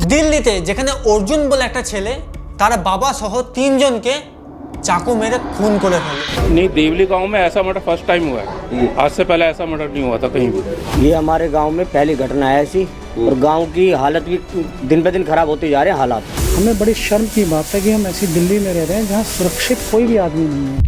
দিল্লিতে যেখানে অর্জুন বলে একটা ছেলে তার বাবা সহ তিনজনকে চাকু মেরে খুন করে ফেলে नहीं देवली गांव में ऐसा मर्डर फर्स्ट टाइम हुआ है आज से पहले ऐसा मर्डर नहीं हुआ था कहीं भी ये हमारे गांव में पहली घटना है ऐसी और गांव की हालत भी दिन ब दिन खराब होते जा रहे हैं हालात हमें बड़ी शर्म की बात है कि हम ऐसी दिल्ली में रह रहे हैं जहाँ सुरक्षित कोई भी आदमी नहीं है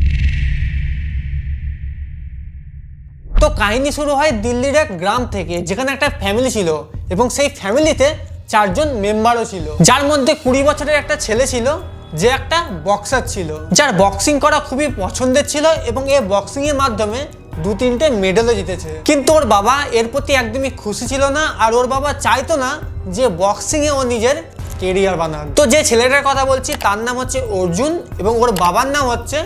তো কাহিনী শুরু হয় দিল্লির এক গ্রাম থেকে যেখানে একটা ফ্যামিলি ছিল এবং সেই ফ্যামিলিতে চারজন মেম্বারও ছিল। যার মধ্যে কুড়ি বছরের একটা ছেলে ছিল, যে একটা বক্সার ছিল। যার বক্সিং করা খুবই পছন্দের ছিল এবং এ বক্সিং এর মাধ্যমে দু তিনটে মেডেলও জিতেছে। কিন্তু ওর বাবা এর প্রতি একদমই খুশি ছিল না, আর ওর বাবা চাইতো না যে বক্সিং এ ও নিজের কেরিয়ার বানান তো যে ছেলেটার কথা বলছি, তার নাম হচ্ছে অর্জুন এবং ওর বাবার নাম হচ্ছে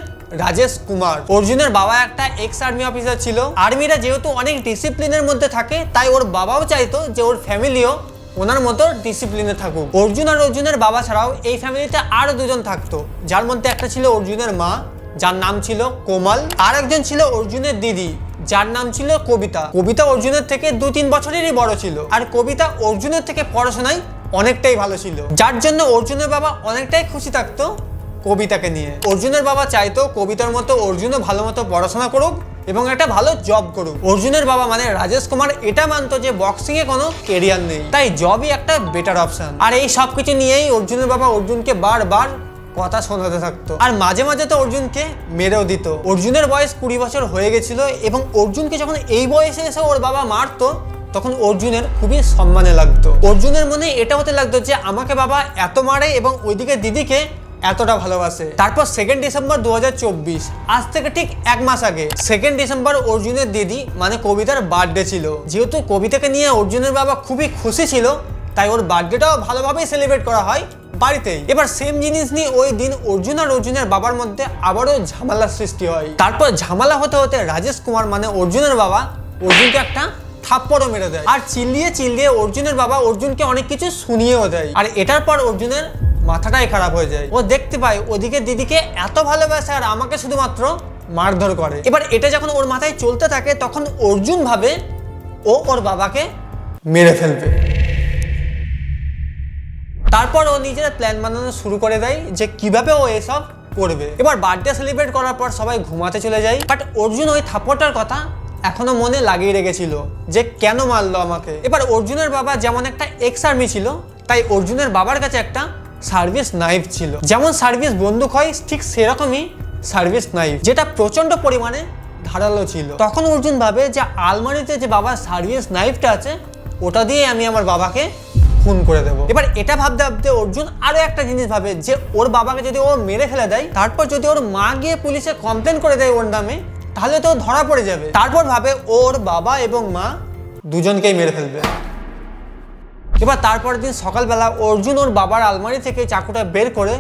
রাজেশ কুমার। অর্জুনের বাবা একটা এক্স আর্মি অফিসার ছিল। আর্মিরা যেহেতু অনেক ডিসিপ্লিনের মধ্যে থাকে, তাই ওর বাবাও চাইতো যে ওর ফ্যামিলিও ওনার মতো ডিসিপ্লিনে থাকুক। অর্জুন আর অর্জুনের বাবা ছাড়াও এই ফ্যামিলিতে আরও দুজন থাকতো। যার মধ্যে একটা ছিল অর্জুনের মা, যার নাম ছিল কোমাল। আর একজন ছিল অর্জুনের দিদি, যার নাম ছিল কবিতা। কবিতা অর্জুনের থেকে দু তিন বছরেরই বড় ছিল। আর কবিতা অর্জুনের থেকে পড়াশোনায় অনেকটাই ভালো ছিল। যার জন্য অর্জুনের বাবা অনেকটাই খুশি থাকতো কবিতাকে নিয়ে। অর্জুনের বাবা চাইতো কবিতার মতো অর্জুনও ভালো মতো পড়াশোনা করুক। এবং একটা ভালো জব করুক। অর্জুনের বাবা মানে রাজেশ কুমার এটা মানতো যে বক্সিং এ কোনো কেরিয়ার নেই। তাই জবই একটা বেটার অপশন আর এই সব কিছু নিয়েই অর্জুনের বাবা অর্জুনকে বারবার কথা শোনাতে থাকতো। আর মাঝে মাঝে তো অর্জুনকে মেরেও দিত। অর্জুনের বয়স কুড়ি বছর হয়ে গেছিল এবং অর্জুনকে যখন এই বয়সে এসে ওর বাবা মারতো, তখন অর্জুনের খুবই সম্মানে লাগতো। অর্জুনের মনে এটা হতে লাগতো যে, আমাকে বাবা এত মারে এবং ওইদিকে দিদিকে এতটা ভালোবাসে। তারপর সেকেন্ড ডিসেম্বর দুহাজার চব্বিশ, আজ থেকে ঠিক এক মাস আগে সেকেন্ড ডিসেম্বর অর্জুনের দিদি মানে কবিতার বার্থডে ছিল। যেহেতু কবিতাকে নিয়ে অর্জুনের বাবা খুবই খুশি ছিল, তাই ওর বার্থডেটাও ভালোভাবেই সেলিব্রেট করা হয় বাড়িতেই। এবার সেম জিনিস নিয়ে ওই দিন অর্জুন আর অর্জুনের বাবার মধ্যে আবারও ঝামেলার সৃষ্টি হয়। তারপর ঝামেলা হতে হতে রাজেশ কুমার মানে অর্জুনের বাবা, অর্জুনকে একটা থাপ্পড়ও মেরে দেয়। আর চিল্লিয়ে চিল্লিয়ে অর্জুনের বাবা অর্জুনকে অনেক কিছু শুনিয়েও দেয়। আর এটার পর অর্জুনের মাথাটাই খারাপ হয়ে যায়। ও দেখতে পায়, ওদিকে দিদিকে এত ভালোবাসে আর আমাকে শুধুমাত্র মারধর করে। এবার এটা যখন ওর মাথায় চলতে থাকে, তখন অর্জুন ভাবে ও ওর বাবাকে মেরে ফেলবে। তারপর ও নিজের প্ল্যান বানানো শুরু করে দেয় যে কীভাবে ও এসব করবে। এবার বার্থডে সেলিব্রেট করার পর সবাই ঘুমাতে চলে যায়। বাট অর্জুন ওই থাপ্পড়টার কথা এখনও মনে লাগিয়ে রেখেছিল যে কেন মারলো আমাকে। এবার অর্জুনের বাবা যেমন একটা এক্স আর্মি ছিল, তাই অর্জুনের বাবার কাছে একটা সার্ভিস নাইফ ছিল। যেমন সার্ভিস বন্দুক হয়, ঠিক সেরকমই সার্ভিস নাইফ, যেটা প্রচণ্ড পরিমাণে ধারালো ছিল। তখন অর্জুন ভাবে যে আলমারিতে যে বাবার সার্ভিস নাইফটা আছে, ওটা দিয়ে আমি আমার বাবাকে খুন করে দেবো। এবার এটা ভাবতে ভাবতে অর্জুন আরও একটা জিনিস ভাবে যে, ওর বাবাকে যদি ও মেরে ফেলে দেয়, তারপর যদি ওর মা গিয়ে পুলিশে কমপ্লেন করে দেয় ওর নামে, তাহলে তো ধরা পড়ে যাবে। তারপর ভাবে ওর বাবা এবং মা দুজনকেই মেরে ফেলবে। এবার তারপরের দিন সকালবেলা অর্জুন ওর বাবার আলমারি থেকে চাকুটা বের করে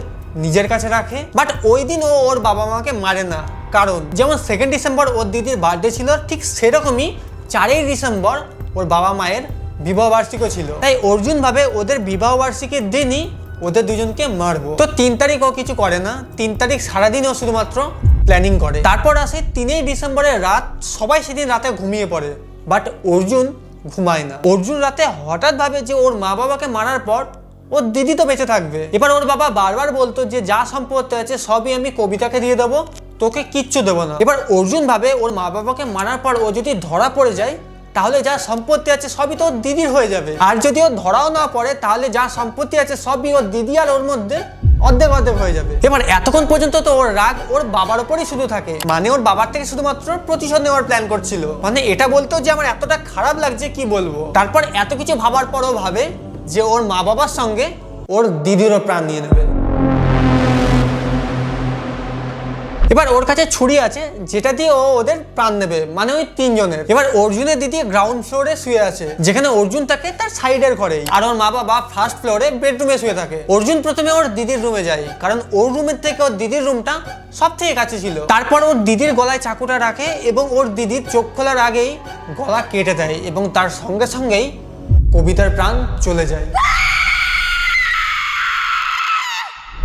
নিজের কাছে রাখে। বাট ওই দিন ও ওর বাবা মাকে মারে না। কারণ যেমন সেকেন্ড ডিসেম্বর ওর দিদির বার্থডে ছিল, ঠিক সেরকমই চারই ডিসেম্বর ওর বাবা মায়ের বিবাহ বার্ষিকও ছিল। তাই অর্জুন ভাবে ওদের বিবাহ বার্ষিকীর দিনই ওদের দুজনকে মারবো। তো তিন তারিখ ও কিছু করে না। তিন তারিখ সারাদিন ও শুধুমাত্র প্ল্যানিং করে। তারপর আসে তিনই ডিসেম্বরের রাত। সবাই সেদিন রাতে ঘুমিয়ে পড়ে। বাট অর্জুন ঘুমায় না। অর্জুন রাতে হঠাৎ ভাবে যে ওর মা বাবাকে মারার পর ওর দিদি তো বেঁচে থাকবে। এবার ওর বাবা বারবার বলতো যে, যা সম্পত্তি আছে সবই আমি কবিতাকে দিয়ে দেবো, তোকে কিচ্ছু দেবো না। এবার অর্জুন ভাবে ওর মা বাবাকে মারার পর ও যদি ধরা পড়ে যায়, তাহলে যা সম্পত্তি আছে সবই তো ওর দিদির হয়ে যাবে। আর যদি ও ধরাও না পড়ে, তাহলে যা সম্পত্তি আছে সবই ওর দিদি আর ওর মধ্যে অর্ধেক অর্ধেক হয়ে যাবে। এবার এতক্ষণ পর্যন্ত তো ওর রাগ ওর বাবার উপরই শুধু থাকে। মানে ওর বাবার থেকে শুধুমাত্র প্রতিশোধ নেওয়ার প্ল্যান করছিল। মানে এটা বলতো যে আমার এতটা খারাপ লাগছে কি বলব? তারপর এত কিছু ভাবার পরও ভাবে যে ওর মা বাবার সঙ্গে ওর দিদিরও প্রাণ নিয়ে নেবে। এবার ওর কাছে ছুরি আছে, যেটা দিয়ে ও ওদের প্রাণ নেবে মানে ওই তিনজনের। এবার অর্জুনের দিদি গ্রাউন্ড ফ্লোরে শুয়ে আছে, যেখানে অর্জুন থাকে তার সাইডের ঘরে আর ওর মা বাবা ফার্স্ট ফ্লোরে বেডরুমে শুয়ে থাকে। অর্জুন প্রথমে ওর দিদির রুমে যায়, কারণ ওর রুমের থেকে ওর দিদির রুমটা সব থেকে কাছে ছিল। তারপর ওর দিদির গলায় চাকুটা রাখে এবং ওর দিদির চোখ খোলার আগেই গলা কেটে দেয় এবং তার সঙ্গে সঙ্গেই কবিতার প্রাণ চলে যায়।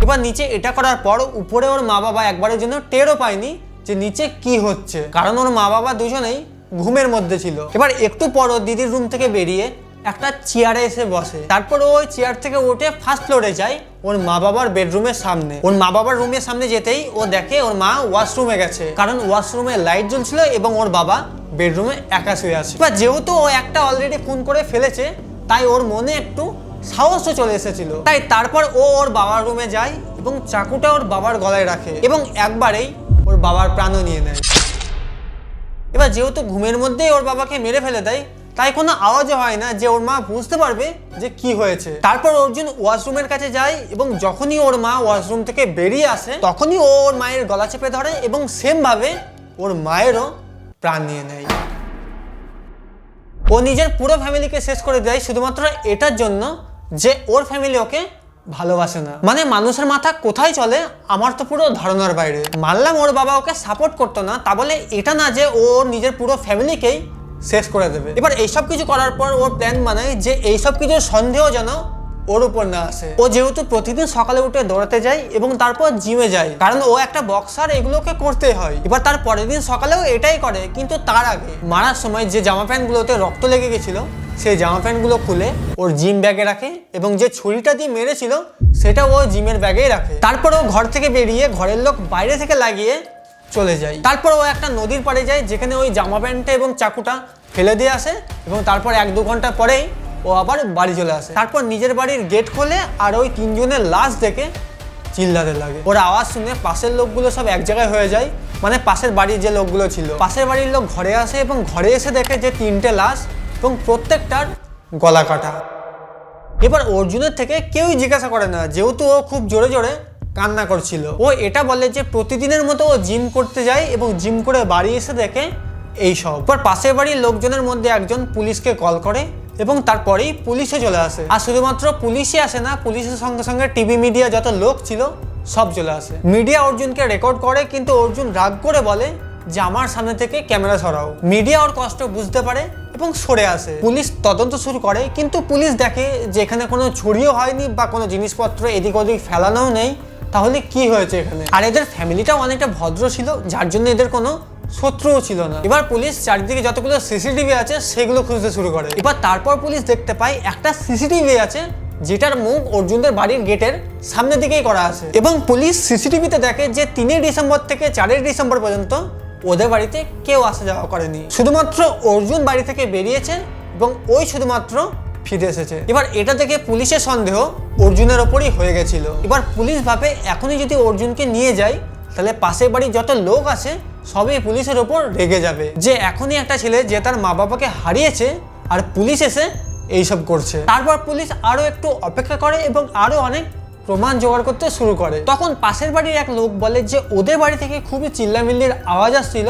এবার নিচে এটা করার পর উপরে ওর মা বাবা একবারের জন্য টেরও পায়নি যে নিচে কি হচ্ছে। কারণ ওর মা বাবা দুজনেই ঘুমের মধ্যে ছিল। এবার একটু পর দিদির রুম থেকে বেরিয়ে একটা চেয়ারে এসে বসে। তারপর ওই চেয়ার থেকে উঠে ফার্স্ট ফ্লোরে যায় ওর মা বাবার বেডরুমের সামনে। ওর মা বাবার রুমের সামনে যেতেই ও দেখে ওর মা ওয়াশরুমে গেছে। কারণ ওয়াশরুমে লাইট জ্বলছিল এবং ওর বাবা বেডরুমে একা শুয়ে আছে। বা যেহেতু ও একটা অলরেডি খুন করে ফেলেছে, তাই ওর মনে একটু সাহসও চলে এসেছিল। তাই তারপর ও ওর বাবার রুমে যায় এবং চাকুটা ওর বাবার গলায় রাখে এবং একবারেই ওর বাবার প্রাণও নিয়ে নেয়। এবার যেহেতু ঘুমের মধ্যেই ওর বাবাকে মেরে ফেলে দেয়, তাই কোনো আওয়াজও হয় না যে ওর মা বুঝতে পারবে যে কি হয়েছে। তারপর অর্জুন ওয়াশরুমের কাছে যায় এবং যখনই ওর মা ওয়াশরুম থেকে বেরিয়ে আসে, তখনই ও ওর মায়ের গলা চেপে ধরে এবং সেমভাবে ওর মায়েরও প্রাণ নিয়ে নেয়। ও নিজের পুরো ফ্যামিলিকে শেষ করে দেয়, শুধুমাত্র এটার জন্য যে ওর ফ্যামিলি ওকে ভালোবাসে না। মানে মানুষের মাথা কোথায় চলে? আমার তো পুরো ধারণার বাইরে। মানলাম ওর বাবা ওকে সাপোর্ট করতো না, তা বলে এটা না যে ও নিজের পুরো ফ্যামিলিকেই শেষ করে দেবে। এবার এইসব কিছু করার পর ওর প্ল্যান মানে যে এইসব কিছু সন্দেহ যেন ওর উপর না আসে। ও যেহেতু প্রতিদিন সকালে উঠে দৌড়াতে যায় এবং তারপর জিমে যায়, কারণ ও একটা বক্সার এগুলোকে করতে হয়। এবার তার পরের দিন সকালেও এটাই করে, কিন্তু তার আগে মারার সময় যে জামা প্যান্টগুলোতে রক্ত লেগে গেছিল, সেই জামা প্যান্টগুলো খুলে ওর জিম ব্যাগে রাখে এবং যে ছুরিটা দিয়ে মেরেছিল, সেটা ও জিমের ব্যাগেই রাখে। তারপর ও ঘর থেকে বেরিয়ে ঘরের লোক বাইরে থেকে লাগিয়ে চলে যায়। তারপর ও একটা নদীর পাড়ে যায়, যেখানে ওই জামা প্যান্টটা এবং চাকুটা ফেলে দিয়ে আসে এবং তারপর এক দু ঘণ্টা পরেই ও আবার বাড়ি চলে আসে। তারপর নিজের বাড়ির গেট খোলে আর ওই তিনজনের লাশ দেখে চিল্লাতে লাগে। ওর আওয়াজ শুনে পাশের লোকগুলো সব এক জায়গায় হয়ে যায়। মানে পাশের বাড়ির যে লোকগুলো ছিল। পাশের বাড়ির লোক ঘরে আসে এবং ঘরে এসে দেখে যে তিনটে লাশ এবং প্রত্যেকটার গলা কাটা। এবার অর্জুনের থেকে কেউই জিজ্ঞাসা করে না, যেহেতু ও খুব জোরে জোরে কান্না করছিল। ও এটা বলে যে প্রতিদিনের মতো ও জিম করতে যায় এবং জিম করে বাড়ি এসে দেখে এই সব। এবার পাশের বাড়ির লোকজনের মধ্যে একজন পুলিশকে কল করে এবং তারপরেই পুলিশও চলে আসে। আর শুধুমাত্র পুলিশই আসে না, পুলিশের সঙ্গে সঙ্গে টিভি মিডিয়া যত লোক ছিল, সব চলে আসে। মিডিয়া অর্জুনকে রেকর্ড করে, কিন্তু অর্জুন রাগ করে বলে যে, আমার সামনে থেকে ক্যামেরা সরাও। মিডিয়া ওর কষ্ট বুঝতে পারে এবং সরে আসে। পুলিশ তদন্ত শুরু করে, কিন্তু পুলিশ দেখে যে, এখানে কোনো ছড়িও হয়নি বা কোনো জিনিসপত্র এদিক ওদিক ফেলানোও নেই, তাহলে কি হয়েছে এখানে? আর এদের ফ্যামিলিটাও অনেকটা ভদ্র ছিল, যার জন্য এদের কোনো শত্রুও ছিল না। এবার পুলিশ চারিদিকে যতগুলো সিসিটিভি আছে, সেগুলো খুঁজতে শুরু করে। এবার তারপর পুলিশ দেখতে পায়, একটা সিসিটিভি আছে, যেটার মুখ অর্জুনদের বাড়ির গেটের সামনের দিকেই করা আছে। এবং পুলিশ সিসিটিভিতে দেখে যে তিনই ডিসেম্বর থেকে চারই ডিসেম্বর পর্যন্ত ওদের বাড়িতে কেউ আসা যাওয়া করেনি। শুধুমাত্র অর্জুন বাড়ি থেকে বেরিয়েছে এবং ওই শুধুমাত্র ফিরে এসেছে। এবার এটা থেকে পুলিশের সন্দেহ অর্জুনের ওপরই হয়ে গেছিল। এবার পুলিশ ভাবে, এখনই যদি অর্জুনকে নিয়ে যায় তাহলে পাশের বাড়ির যত লোক আছে, সবই পুলিশের ওপর রেগে যাবে। যে এখনই একটা ছেলে যে তার মা বাবাকে হারিয়েছে আর পুলিশ এসে এইসব করছে। তারপর পুলিশ আরও একটু অপেক্ষা করে এবং আরও অনেক প্রমাণ জোগাড় করতে শুরু করে। তখন পাশের বাড়ির এক লোক বলে যে ওদের বাড়ি থেকে খুবই চিল্লামিল্লির আওয়াজ আসছিল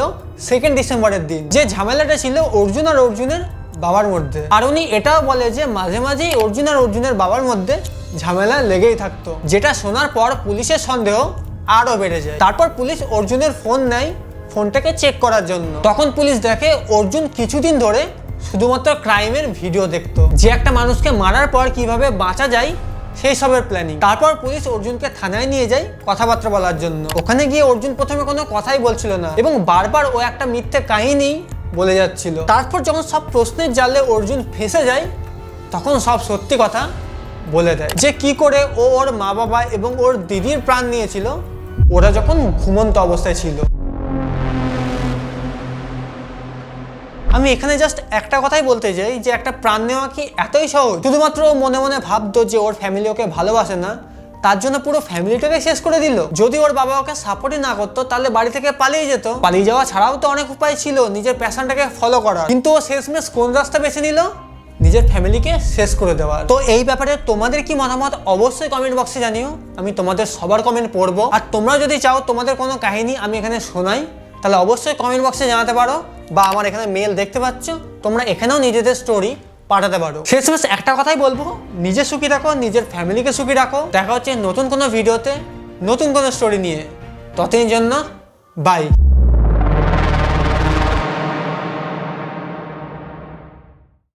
সেকেন্ড ডিসেম্বরের দিন। যে ঝামেলাটা ছিল অর্জুন আর অর্জুনের বাবার মধ্যে। আর উনি এটাও বলে যে মাঝে মাঝেই অর্জুন আর অর্জুনের বাবার মধ্যে ঝামেলা লেগেই থাকতো। যেটা শোনার পর পুলিশের সন্দেহ আরও বেড়ে যায়। তারপর পুলিশ অর্জুনের ফোন নেয়, ফোনটাকে চেক করার জন্য। তখন পুলিশ দেখে অর্জুন কিছুদিন ধরে শুধুমাত্র ক্রাইমের ভিডিও দেখতো। যে একটা মানুষকে মারার পর কীভাবে বাঁচা যায়, সেই সবের প্ল্যানিং তারপর পুলিশ অর্জুনকে থানায় নিয়ে যায় কথাবার্তা বলার জন্য। ওখানে গিয়ে অর্জুন প্রথমে কোনো কথাই বলছিল না এবং বারবার ও একটা মিথ্যে কাহিনী বলে যাচ্ছিল। তারপর যখন সব প্রশ্নের জালে অর্জুন ফেসে যায়, তখন সব সত্যি কথা বলে দেয়। যে কি করে ও ওর মা বাবা এবং ওর দিদির প্রাণ নিয়েছিল ওরা যখন ঘুমন্ত অবস্থায় ছিল। আমি এখানে জাস্ট একটা কথাই বলতে চাই যে একটা প্রাণ নেওয়া কি এতই সহজ? শুধুমাত্র মনে মনে ভাবতো যে ওর ফ্যামিলি ওকে ভালোবাসে না, তার জন্য পুরো ফ্যামিলিটাকে শেষ করে দিল। যদি ওর বাবা ওকে সাপোর্টই না করতো, তাহলে বাড়ি থেকে পালিয়ে যেত। পালিয়ে যাওয়া ছাড়াও তো অনেক উপায় ছিল নিজের প্যাশনটাকে ফলো করা কিন্তু ও শেষমেশ কোন রাস্তা বেছে নিল? নিজের ফ্যামিলিকে শেষ করে দেওয়া তো এই ব্যাপারে তোমাদের কি মতামত? অবশ্যই কমেন্ট বক্সে জানিও। আমি তোমাদের সবার কমেন্ট পড়ব। আর তোমরা যদি চাও তোমাদের কোনো কাহিনী আমি এখানে শোনাই, তাহলে অবশ্যই কমেন্ট বক্সে জানাতে পারো বা আমার এখানে মেল দেখতে পাচ্ছ। তোমরা এখানেও নিজেদের স্টোরি পাঠাতে পারো। শেষমেশ একটা কথাই বলব, নিজে সুখী রাখো নিজের ফ্যামিলিকে সুখী রাখো। দেখা হচ্ছে নতুন কোনো ভিডিওতে নতুন কোনো স্টোরি নিয়ে। ততদিন জন্য বাই